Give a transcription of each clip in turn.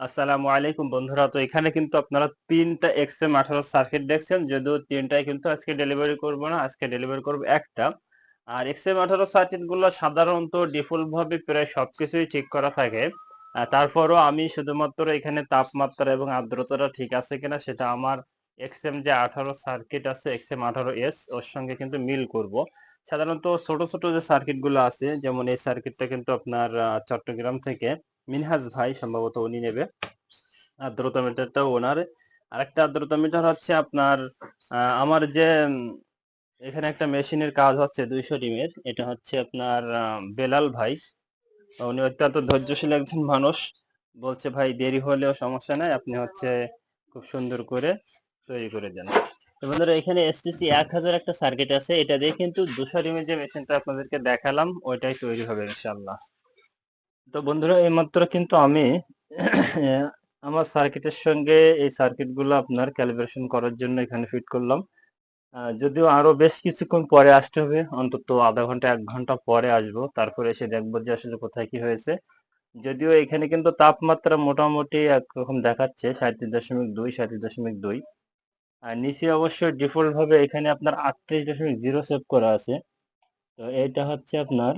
আসসালামু আলাইকুম বন্ধুরা। তো এখানে কিন্তু আপনারা তিনটা এক্স এম আঠারো সার্কিট দেখছেন, যদিও তিনটাই কিন্তু আজকে ডেলিভারি করব না, আজকে ডেলিভারি করব একটা। আর এক্সএম আঠারো সার্কিটগুলো সাধারণত ডিফল্ট ভাবে প্রায় সবকিছুই ঠিক করা থাকে। তারপরও আমি শুধুমাত্র এখানে তাপমাত্রা এবং আর্দ্রতাটা ঠিক আছে কিনা সেটা আমার এক্স এম যে আঠারো সার্কিট আছে এক্স এম আঠারো এস ওর সঙ্গে কিন্তু মিল করব। সাধারণত ছোট ছোট যে সার্কিটগুলো আছে, যেমন এই সার্কিটটা কিন্তু আপনার চট্টগ্রাম থেকে মিনহাজ ভাই সম্ভবত উনি নেবে। আর্দ্রতা মিটারটা ওনার। আরেকটা আর্দ্রতা মিটার হচ্ছে আপনার আমার যে এখানে একটা মেশিনের কাজ হচ্ছে দুইশো ডিমের। এটা হচ্ছে আপনার বেলাল ভাই। উনি অত্যন্ত ধৈর্যশীল একজন মানুষ। বলছে, ভাই, দেরি হলেও সমস্যা নাই। আপনি হচ্ছে খুব সুন্দর করে তৈরি করে দেন। বন্ধুরা, এখানে এসটিসি এক হাজার একটা সার্কিট আছে। এটা দিয়ে কিন্তু দুশো ডিমের যে মেশিনটা আপনাদেরকে দেখালাম, ওইটাই তৈরি হবে ইনশাল্লাহ তো বন্ধুরা, এইমাত্র কিন্তু আমি আমার সার্কিটের সঙ্গে এই সার্কিটগুলো আপনার ক্যালিব্রেশন করার জন্য এখানে ফিট করলাম। যদিও আরও বেশ কিছুক্ষণ পরে আসতে হবে, অন্তত আধা ঘণ্টা, এক ঘণ্টা পরে আসব। তারপরে এসে দেখব যে আসলে কোথায় কি হয়েছে। যদিও এখানে কিন্তু তাপমাত্রা মোটামুটি একরকম দেখাচ্ছে সাঁত্রিশ দশমিক দুই সাঁত্রিশ দশমিক দুই। আর নিচে অবশ্য ডিফল্ট ভাবে এখানে আপনার আটত্রিশ দশমিক জিরো সেভ করা আছে। তো এটা হচ্ছে আপনার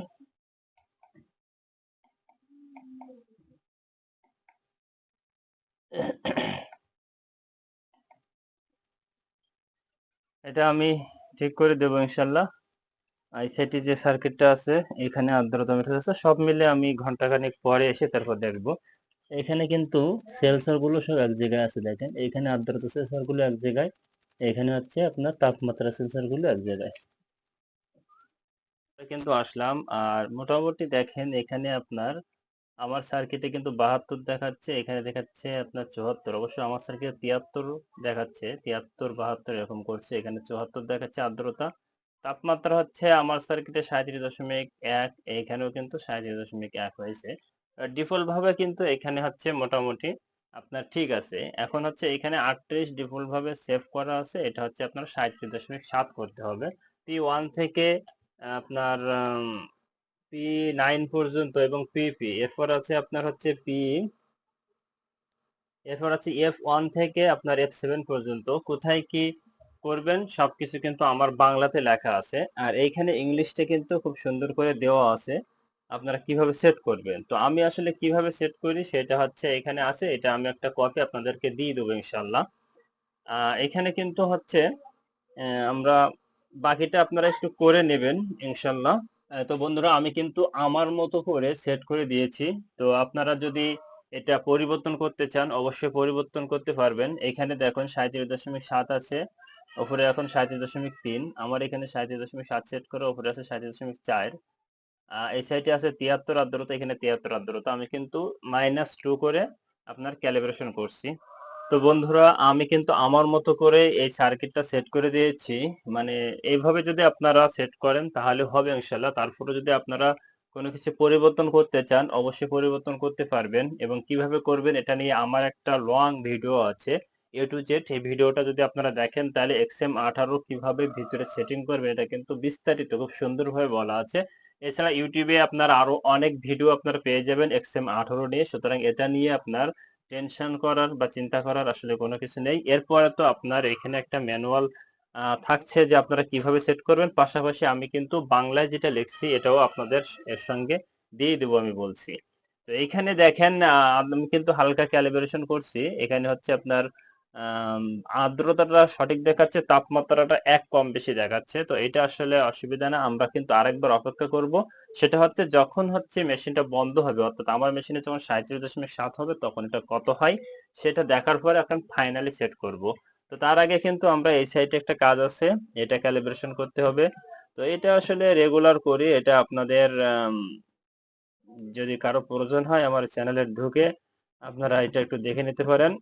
এটা আমি ঠিক করে দেবো ইনশাল্লাহ। আইসিটি যে সার্কিটটা আছে, এখানে আর্দ্রতা মিটার আছে, সব মিলে আমি ঘন্টাখানেক পরে এসে তারপর দেখব। এখানে কিন্তু সেন্সরগুলো সব এক জায়গায় আছে, দেখেন। এখানে আর্দ্রতা সেন্সরগুলো এক জায়গায়, এখানে হচ্ছে আপনার তাপমাত্রা সেন্সরগুলো এক জায়গায়। কিন্তু আসলাম, আর মোটামুটি দেখেন এখানে আপনার আমার সার্কিটে কিন্তু বাহাত্তর দেখাচ্ছে, এখানে দেখাচ্ছে আপনার চুয়াত্তর। অবশ্য আমার সার্কিটে তিয়াত্তর দেখাচ্ছে, তিয়াত্তর, বাহাত্তর এরকম করছে। এখানে চুয়াত্তর দেখাচ্ছে আর্দ্রতা। তাপমাত্রা হচ্ছে আমার সার্কিটে সাঁত্রিশ দশমিক এক, এখানেও কিন্তু সাঁত্রিশ দশমিক এক হয়েছে। ডিফল্ট ভাবে কিন্তু এখানে হচ্ছে মোটামুটি আপনার ঠিক আছে। এখন হচ্ছে এখানে আটত্রিশ ডিফল্ট ভাবে সেভ করা আছে, এটা হচ্ছে আপনার সাঁত্রিশ দশমিক সাত করতে হবে। পি ওয়ান থেকে আপনার পি নাইন পর্যন্ত এবং পিপি এরপর আছে আপনার হচ্ছে পি এরপর আছে এফ ওয়ান থেকে আপনার এফ সেভেন পর্যন্ত। কোথায় কি করবেন? সবকিছু কিন্তু আমার বাংলাতে লেখা আছে। আর এইখানে ইংলিশটা কিন্তু খুব সুন্দর করে দেওয়া আছে। আপনারা কীভাবে সেট করবেন? তো আমি আসলে কীভাবে সেট করি সেটা হচ্ছে এখানে আছে। এটা আমি একটা কপি আপনাদেরকে দিয়ে দেবো ইনশাল্লাহ এখানে কিন্তু হচ্ছে আমরা বাকিটা আপনারা একটু করে নেবেন ইনশাল্লাহ তো বন্ধুরা আমি কিন্তু আমার মতো করে সেট করে দিয়েছি। তো আপনারা যদি এটা পরিবর্তন করতে চান, অবশ্যই পরিবর্তন করতে পারবেন। এখানে দেখুন সাঁত্রিশ দশমিক সাত আছে, ওপরে এখন সাঁত্রিশ দশমিক তিন। আমার এখানে সাঁত্রিশ দশমিক সাত সেট করে ওপরে আছে সাঁত্রিশ দশমিক চার। এই সাইডে আছে তিয়াত্তর আর্দ্রতা, এখানে তিয়াত্তর আর্দ্রতা। আমি কিন্তু মাইনাস টু করে আপনার ক্যালিব্রেশন করছি। তো বন্ধুরা, আমি কিন্তু আমার মতো করে এই সার্কিটটা সেট করে দিয়েছি। মানে এইভাবে যদি আপনারা সেট করেন, তাহলে হবে ইনশাল্লাহ তারপরে যদি আপনারা কোনো কিছু পরিবর্তন করতে চান, অবশ্যই পরিবর্তন করতে পারবেন এবং কীভাবে করবেন এটা নিয়ে আমার একটা লং ভিডিও আছে। এ টু জেড এই ভিডিওটা যদি আপনারা দেখেন, তাহলে এক্সএম আঠারো কীভাবে ভিতরে সেটিং করবেন এটা কিন্তু বিস্তারিত, খুব সুন্দরভাবে বলা আছে। এছাড়া ইউটিউবে আপনার আরও অনেক ভিডিও আপনারা পেয়ে যাবেন এক্সএম আঠারো নিয়ে। সুতরাং এটা নিয়ে আপনার টেনশন করার বা চিন্তা করার আসলে কোনো কিছু নেই। এরপরে তো আপনার এখানে একটা ম্যানুয়াল থাকছে যে আপনারা কীভাবে সেট করবেন। পাশাপাশি আমি কিন্তু বাংলায় যেটা লিখছি, এটাও আপনাদের এর সঙ্গে দিয়ে দেবো আমি বলছি। তো এইখানে দেখেন আমি কিন্তু হালকা ক্যালিব্রেশন করছি। এখানে হচ্ছে আপনার আর্দ্রতাটা সঠিক দেখাচ্ছে, তাপমাত্রাটা এক কম বেশি দেখাচ্ছে। তো এটা আসলে অসুবিধা না, আমরা কিন্তু আরেকবার অপেক্ষা করব। সেটা হচ্ছে যখন হচ্ছে মেশিনটা বন্ধ হবে, অর্থাৎ আমার মেশিনে যখন সাঁত্রিশ দশমিক সাত হবে, তখন এটা কত হয়, সেটা দেখার পরে এখন ফাইনালি সেট করব। তো তার আগে কিন্তু আমরা এই সাইডে একটা কাজ আছে, এটা ক্যালিব্রেশন করতে হবে। তো এটা আসলে রেগুলার করি, এটা আপনাদের যদি কারও প্রয়োজন হয় আমার চ্যানেলে ঢুকে, আপনারা এটা একটু দেখে নিতে পারেন।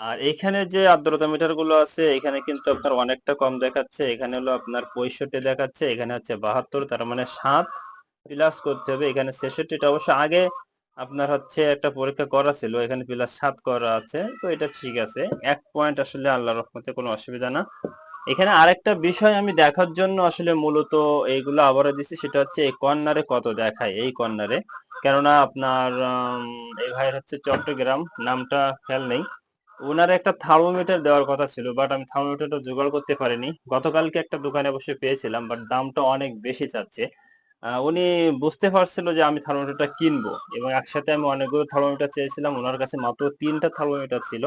আর এখানে যে আর্দ্রতা মিটারগুলো আছে, এখানে কিন্তু আপনার অনেকটা কম দেখাচ্ছে। এখানে হলো আপনার পঁয়ষট্টি দেখাচ্ছে, এখানে হচ্ছে বাহাত্তর, তার মানে সাত প্লাস করতে হবে। এখানে ছেষট্টিটা অবশ্য আগে আপনার হচ্ছে একটা পরীক্ষা করা ছিল, এখানে প্লাস সাত করা আছে, তো এটা ঠিক আছে। এক পয়েন্ট আসলে আল্লাহ রহমতে কোনো অসুবিধা না। এখানে আরেকটা বিষয় আমি দেখার জন্য আসলে মূলত এইগুলো আবারও দিছি, সেটা হচ্ছে এই কর্নারে কত দেখায়, এই কর্নারে। কেননা আপনার এই ভাইয়ের হচ্ছে চট্টগ্রাম, নামটা খেয়াল নেই। ওনার একটা থার্মোমিটার দেওয়ার কথা ছিল বাট আমি থার্মোমিটারটা জোগাড় করতে পারিনি। গতকালকে একটা দোকানে অবশ্যই পেয়েছিলাম বাট দামটা অনেক বেশি চাচ্ছে। উনি বুঝতে পারছিল যে আমি থার্মোমিটারটা কিনবো, এবং একসাথে আমি অনেকগুলো থার্মোমিটার চেয়েছিলাম ওনার কাছে মাত্র তিনটা থার্মোমিটার ছিল।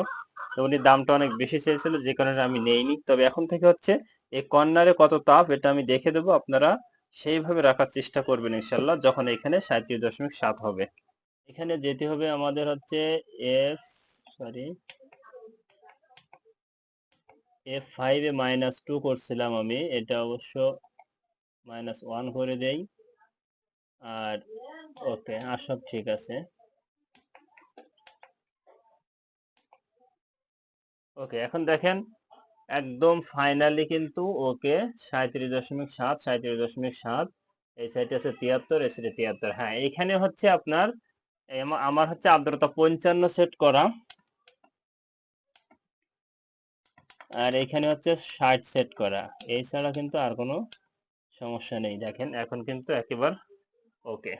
তো উনি দামটা অনেক বেশি চেয়েছিল, যে কারণে আমি নেইনি। তবে এখন থেকে হচ্ছে, এই কর্নারে কত তাপ, এটা আমি দেখে দেবো, আপনারা সেইভাবে রাখার চেষ্টা করবেন ইনশাল্লাহ যখন এখানে সাঁত্রিশ দশমিক সাত হবে। এখানে যেতে হবে আমাদের হচ্ছে এফ সরি এফ ফাইভে মাইনাস টু করছিলাম আমি, এটা অবশ্য মাইনাস ওয়ান করে দেই। আর ওকে আর সব ঠিক আছে। ওকে এখন দেখেন, একদম ফাইনালি কিন্তু ওকে সাঁত্রিশ দশমিক সাত সাঁত্রিশ দশমিক সাত, এই সাইডে আছে তিয়াত্তর, এই সাইডে তিয়াত্তর। হ্যাঁ এখানে হচ্ছে আপনার আমার হচ্ছে আর্দ্রতা পঞ্চান্ন সেট করা। আর এখানে হচ্ছে ষাট সেট করা। এই ছাড়া কিন্তু আর কোনো সমস্যা নেই। দেখেন, এখন কিন্তু একেবারে ওকে